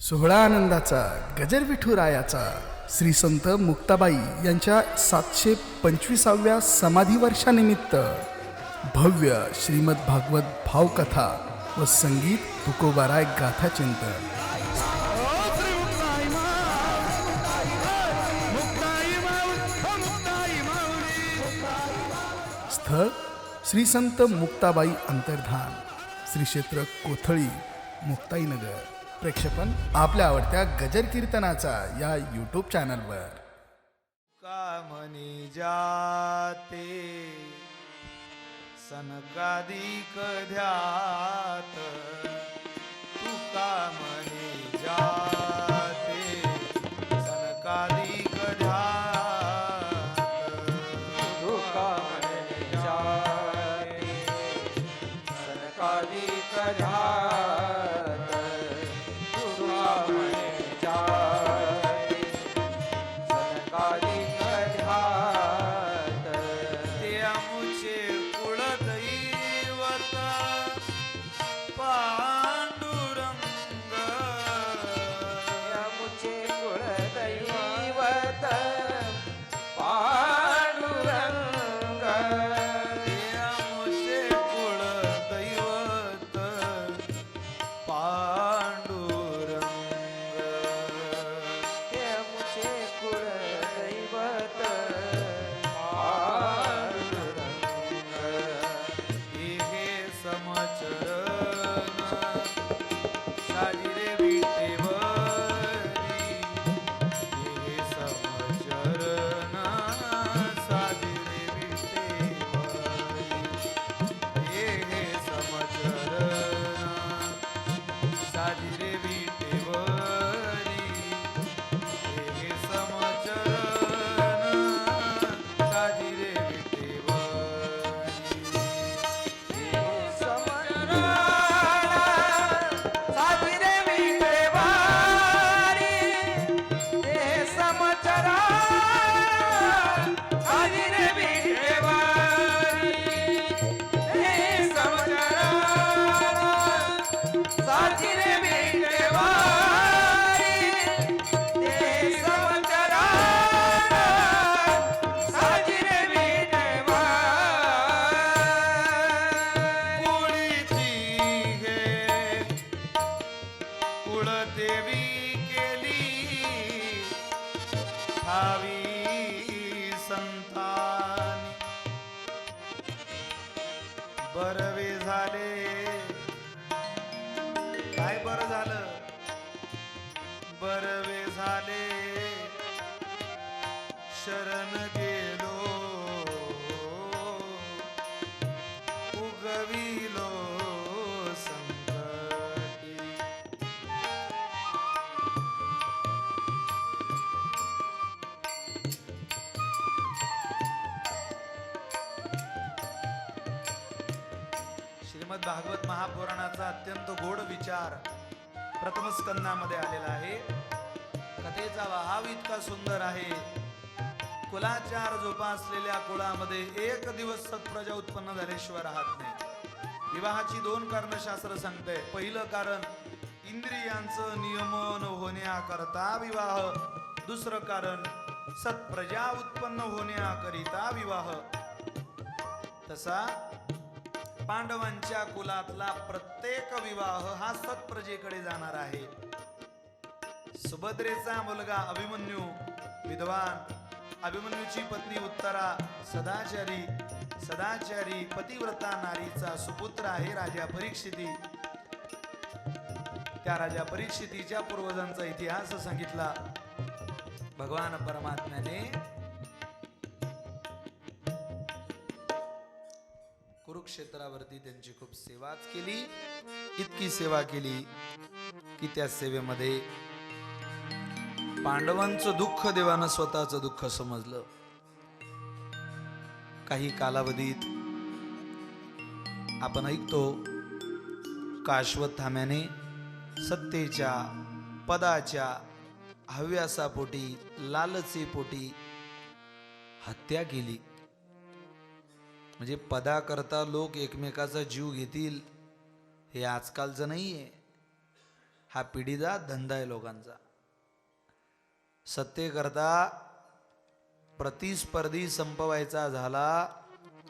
सोहळा आनंदाचा गजर विठुरायाचा श्री संत मुक्ताबाई यांच्या सातशे पंचवीसाव्या समाधी वर्षानिमित्त भव्य श्रीमद भागवत भावकथा व संगीत तुकोबाराय गाथा चिंतन स्थळ श्री संत मुक्ताबाई अंतर्धान श्री क्षेत्र कोथळी मुक्ताईनगर. प्रेक्षपण आपल्या आवडत्या गजर कीर्तनाचा या यूट्यूब चॅनलवर कामनी जाते? सनकादिक ध्यात. तू कामनी भागवत महापुराणाचा अत्यंत गोड विचार प्रथम स्कंदामध्ये आलेला आहे. कथेचा भाव इतका सुंदर आहे. कुलाचार जोपासलेल्या कुळामध्ये एक दिवस सत्प्रजा उत्पन्न झाल्याशिवाय राहत नाही. विवाहाची दोन कारण शास्त्र सांगते. पहिलं कारण इंद्रियांचं नियमन होण्याकरता विवाह. दुसरं कारण सत्प्रजा उत्पन्न होण्याकरिता विवाह. तसा पांडवांच्या कुलातला प्रत्येक विवाह हा सत्प्रजेकडे जाणार आहे. सुभद्रेचा मुलगा अभिमन्यू विद्वान अभिमन्यूची पत्नी उत्तरा सदाचारी सदाचारी पतिव्रता नारीचा सुपुत्र आहे राजा परीक्षिती. त्या राजा परीक्षितीच्या पूर्वजांचा इतिहास सांगितला. भगवान परमात्म्याने क्षेत्रावरती त्यांची खूप सेवाच केली. इतकी सेवा केली की त्या सेवेमध्ये पांडवांचं दुःख देवानं स्वतःचं दुःख समजलं. काही कालावधीत आपण ऐकतो का अश्वत्थाम्याने सत्तेच्या पदाच्या हव्यासापोटी लालचेपोटी हत्या केली. म्हणजे पदाकरता लोक एकमेकाचा जीव घेतील हे आजकालचं नाही आहे हा पिढीचा धंदा आहे लोकांचा. सत्तेकरता प्रतिस्पर्धी संपवायचा झाला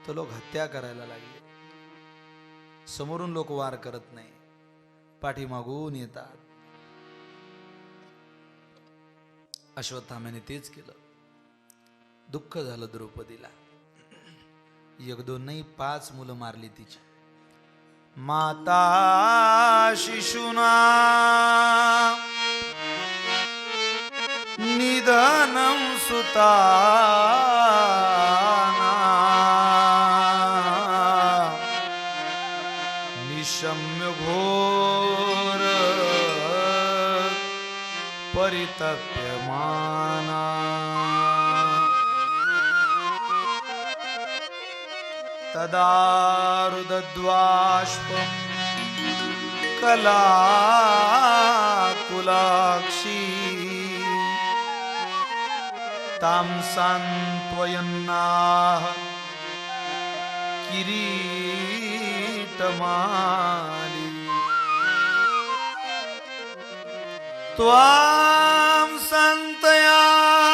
तर लोक हत्या करायला लागले. समोरून लोक वार करत नाही. पाठीमागून येतात. अश्वत्थाम्याने तेच केलं. दुःख झालं द्रौपदीला. एक दोन नाही पाच मुलं मारली तिची. माता शिशुना निधनं सुता निशम्य घोर परितप्यमाना. તદારુદ્વાષ્પમ કલાકુલાક્ષી તામ સાંત્વયન્નાહ કિરીટમાલી ત્વામ સંતયા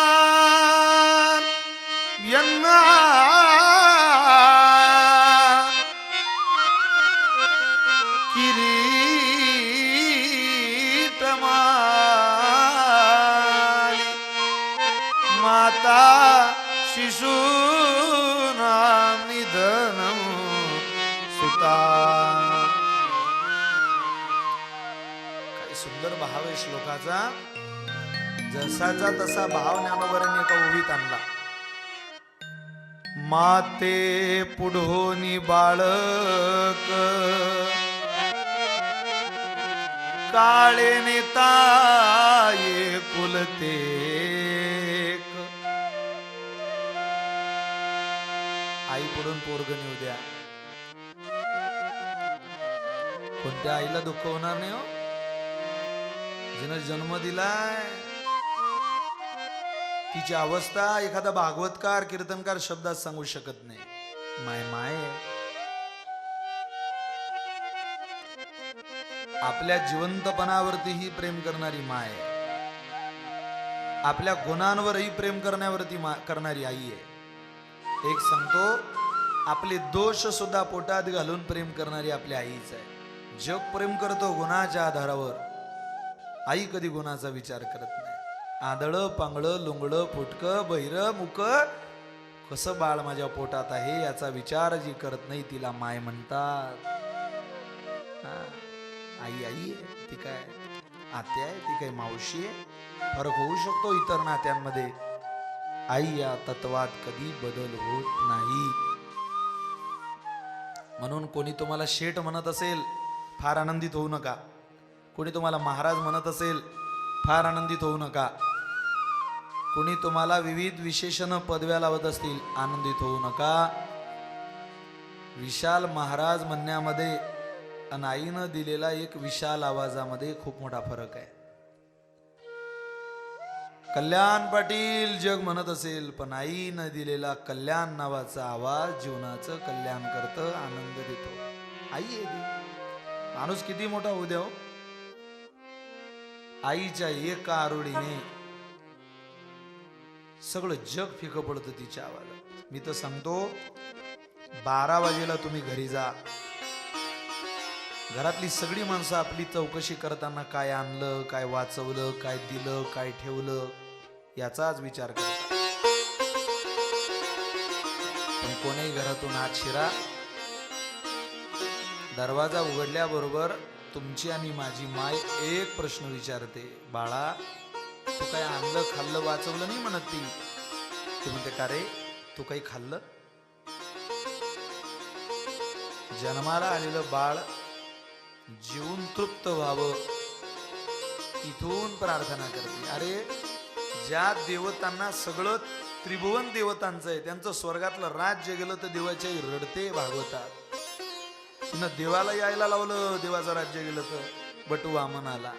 असा भाव ज्ञानोबरांनी एका उभीत आणला. माते पुढोनी बाळक काळे नेताये कुलते आई पुढून पोरग नेऊ द्या. कोणत्या आईला दुःख होणार नाही हो? जिनं जन्म दिलाय तिची अवस्था एखादा भागवतकार कीर्तनकार शब्दात सांगू शकत नाही. माय माय. आपल्या जिवंतपणावरतीही प्रेम करणारी माय आपल्या गुणांवरही प्रेम करण्यावरती मा- करणारी आई आहे. एक सांगतो आपले दोष सुद्धा पोटात घालून प्रेम करणारी आपल्या आईच आहे. जग प्रेम करतो गुणाच्या आधारावर. आई कधी गुणाचा विचार करत नाही. आदळ पांगळ लुंगडं फुटक बहिर मुक. कसं बाळ माझ्या पोटात आहे याचा विचार जी करत नाही तिला माय म्हणतात. आई आई आहे ती काय? आत्या आहे ती काय मावशी आहे? फरक होऊ शकतो इतर नात्यांमध्ये. आई या तत्वात कधी बदल होत नाही. म्हणून कोणी तुम्हाला शेठ म्हणत असेल फार आनंदित होऊ नका. कोणी तुम्हाला महाराज म्हणत असेल फार आनंदित होऊ नका. कुणी तुम्हाला विविध विशेषण पदव्या लावत असतील आनंदित होऊ नका. विशाल महाराज म्हणण्यामध्ये आणि आईनं दिलेला एक विशाल आवाजामध्ये खूप मोठा फरक आहे. कल्याण पाटील जग म्हणत असेल पण आईनं दिलेला कल्याण नावाचा आवाज जीवनाचं कल्याण करतं आनंद देतो. आई आहे माणूस किती मोठा होऊ द्या हो. आईच्या एका आरोडीने सगळं जग फिकं पडतं तिच्या आवाजात मी तर सांगतो बारा वाजेला तुम्ही घरी जा. घरातली सगळी माणसं आपली चौकशी करताना काय आणलं काय वाचवलं काय दिलं काय ठेवलं याचाच विचार करतात. पण कोणीही घरातून आत शिरा. दरवाजा उघडल्याबरोबर तुमची आणि माझी माय एक प्रश्न विचारते बाळा तू काय आणलं खाल्लं वाचवलं नाही म्हणत ती. ते म्हणते का रे तू काही खाल्लं? जन्माला आलेलं बाळ जीवन तृप्त व्हावं. इथून प्रार्थना करते. अरे ज्या देवतांना सगळं त्रिभुवन देवतांचं आहे त्यांचं स्वर्गातलं राज्य गेलं तर देवाच्याही रडते भागवतात. तिनं देवाला यायला लावलं देवाचं राज्य गेलं तर. बटू वामन आला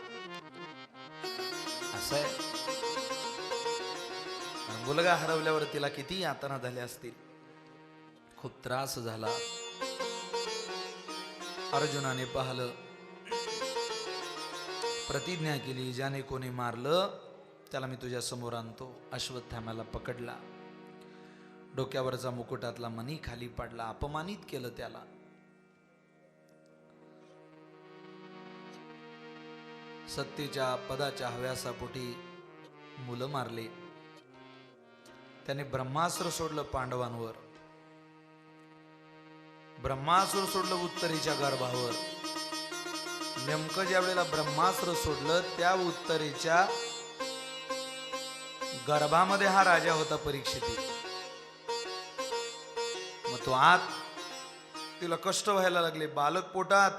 असं आहे. मुलगा हरवल्यावर तिला किती यातना झाल्या असतील? खूप त्रास झाला. अर्जुनाने पाहिलं. प्रतिज्ञा केली ज्याने कोणी मारलं त्याला मी तुझ्या समोर आणतो अश्वत्थाम्याला पकडला. डोक्यावरचा मुकुटातला मणी खाली पडला अपमानित केलं त्याला. सत्तेच्या पदाच्या हव्यासापोटी मुलं मारले. त्याने ब्रह्मास्त्र सोडलं पांडवांवर. ब्रह्मास्त्र सोडलं उत्तरेच्या गर्भावर. नेमकं ज्या वेळेला ब्रह्मास्त्र सोडलं त्या उत्तरेच्या गर्भामध्ये हा राजा होता परीक्षिती. मग तो आत तिला कष्ट व्हायला लागले. बालक पोटात.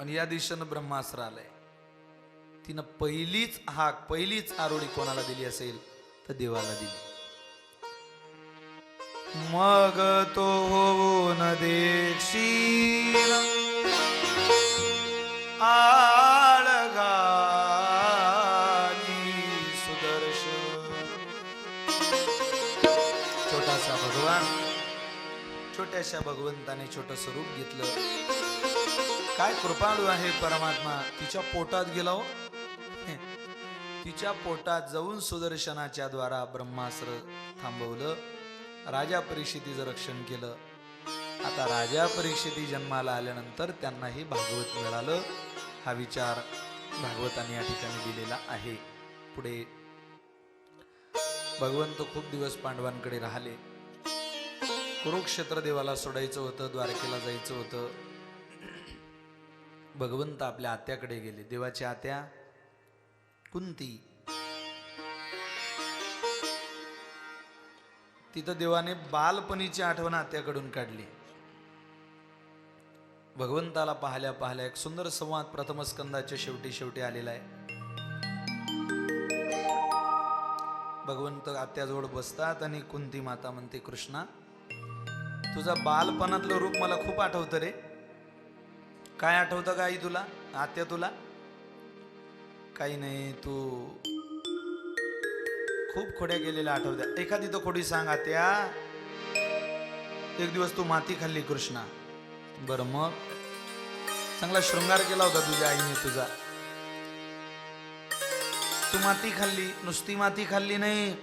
आणि या दिशेनं ब्रह्मास्त्र आलंय. तिनं पहिलीच हाक पहिलीच आरोळी कोणाला दिली असेल? तर देवाला दिली. मग तो होऊन देशील आळगानी सुदर्शन. छोटासा भगवान. छोट्याशा भगवंताने छोट स्वरूप घेतलं. काय कृपाळू आहे परमात्मा? तिच्या पोटात गेला हो. तिच्या पोटात जाऊन सुदर्शनाच्या द्वारा ब्रह्मास्त्र थांबवलं. राजा परिषदेचं रक्षण केलं. आता राजा परिषदे जन्माला आल्यानंतर त्यांनाही भागवत मिळालं. हा विचार भागवताने या ठिकाणी दिलेला आहे. पुढे भगवंत खूप दिवस पांडवांकडे राहिले. कुरुक्षेत्र देवाला सोडायचं होतं द्वारकेला जायचं होतं. भगवंत आपल्या आत्याकडे गेले. देवाच्या आत्या कुंती. तिथं देवाने बालपणीची आठवण आत्याकडून काढली. भगवंताला पाहल्या पाहल्या एक सुंदर संवाद प्रथम स्कंदाच्या शेवटी शेवटी आलेला आहे. भगवंत आत्याजवळ बसतात आणि कुंती माता म्हणते कृष्णा तुझा बालपणातलं रूप मला खूप आठवतं रे. काय आठवतं का आई तुला? आत्या तुला? काही नाही तू खूप खोड्या गेलेल्या आठवत्या. एखादी तो खोडी सांग आत्या. एक दिवस तू माती खाल्ली कृष्णा. बर मग? चांगला शृंगार केला होता तुझ्या आईने तुझा. तू माती खाल्ली नुसती माती खाल्ली नाही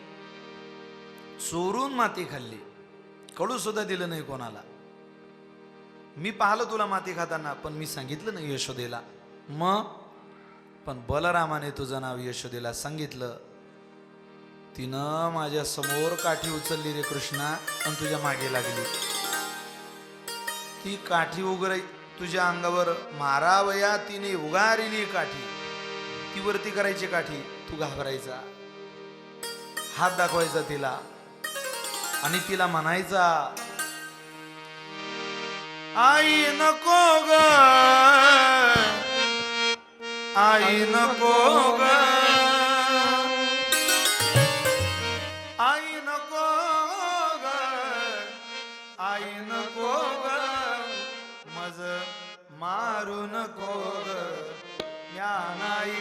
चोरून माती खाल्ली. कडू सुद्धा दिलं नाही कोणाला. मी पाहिलं तुला माती खाताना पण मी सांगितलं नाही यशोदेला. मग? पण बलरामाने तुझं नाव यशोदेला सांगितलं. तिनं माझ्यासमोर काठी उचलली रे कृष्णा आणि तुझ्या मागे लागली. ती काठी उघड तुझ्या अंगावर मारावया तिने उगारिली काठी. ती वरती करायची काठी तू घाबरायचा. हात दाखवायचा तिला. आणि तिला म्हणायचा आई नको ग आई नको ग आई नको ग आई नको ग मज मारू नको ग या नाही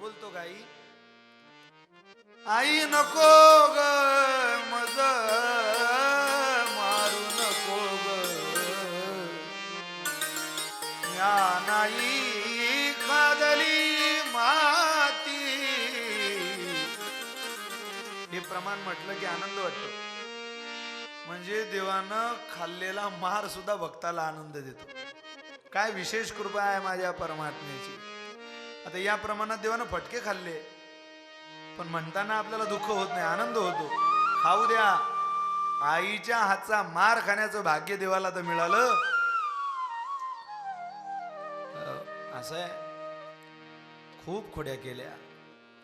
बोलतो. गाई आई? नको ग मज मारू नको ग्या नाही खादली माती. हे प्रमाण म्हटलं की आनंद वाटतो. म्हणजे देवानं खाल्लेला मार सुद्धा भक्ताला आनंद देतो. काय विशेष कृपा आहे माझ्या परमात्म्याची. आता या प्रमाणात देवानं फटके खाल्ले. पण म्हणताना आपल्याला दुःख होत नाही आनंद होतो. खाऊ द्या. आईच्या हातचा मार खाण्याचं भाग्य देवाला तर मिळालं. असं आहे. खूप खोड्या केल्या.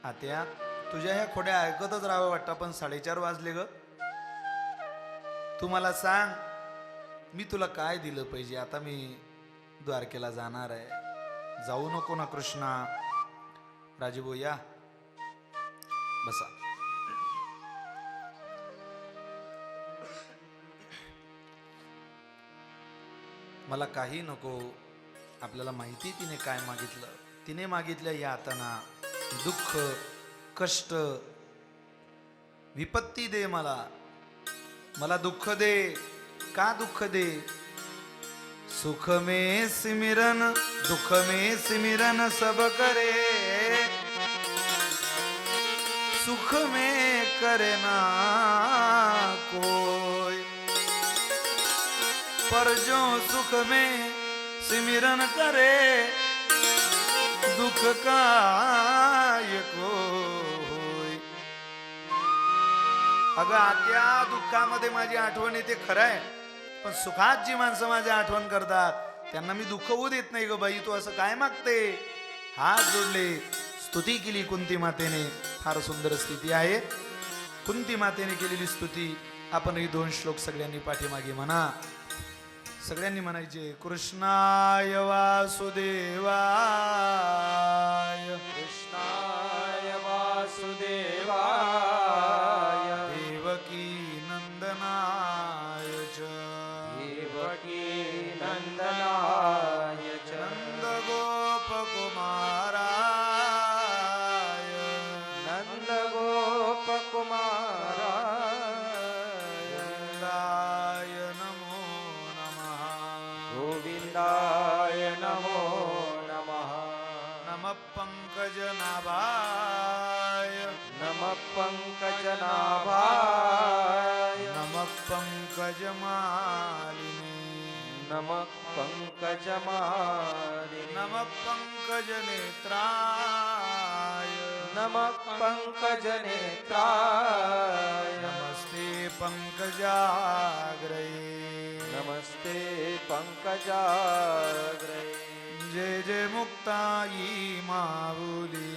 आत्या तुझ्या ह्या खोड्या ऐकतच राहावं वाटतं पण साडेचार वाजले ग. तू मला सांग मी तुला काय दिलं पाहिजे? आता मी द्वारकेला जाणार आहे. जाऊ नको ना कृष्णा. राजीभाऊ या. बसा. मला काही नको. आपल्याला माहिती तिने काय मागितलं. तिने मागितलं या आताना दुःख कष्ट विपत्ती दे मला. मला दुःख दे. का दुःख दे? सुख में सिमिरन दुख में सिमिरन सब करे. सुख में करे ना कोई. पर जो सुख में सिमिरन करे दुख काय कोई. अगं आत्या दुःखामध्ये माझी आठवण येते खरं आहे पण सुखात जी माणसं माझी आठवण करतात त्यांना मी दुःख होऊ देत नाही ग बाई तू असं काय मागते? हात जोडले स्तुती केली कुंती मातेने. फार सुंदर स्थिती आहे. कुंती मातेने केलेली स्तुती आपण ही दोन श्लोक सगळ्यांनी पाठीमागे म्हणा. सगळ्यांनी म्हणायचे कृष्णाय वासुदेवाय. कृष्ण पङ्कजमालिने नमः पङ्कजनेत्राय नमः पङ्कजनेत्राय नमस्ते पङ्कजाग्रये नमस्ते पङ्कजाग्रे जय जय मुक्ताई माऊली।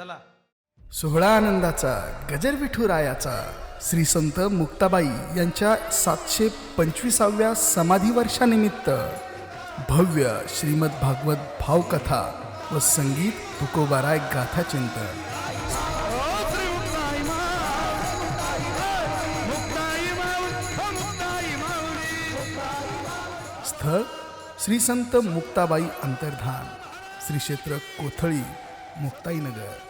चला. सोहळा आनंदाचा गजर विठुरायाचा श्री संत मुक्ताबाई यांच्या सातशे पंचवीसाव्या समाधी वर्षानिमित्त भव्य श्रीमद भागवत भावकथा व संगीत तुकोबाराय गाथा चिंतन. स्थळ श्री संत मुक्ताबाई अंतर्धान श्री क्षेत्र कोथळी मुक्ताईनगर.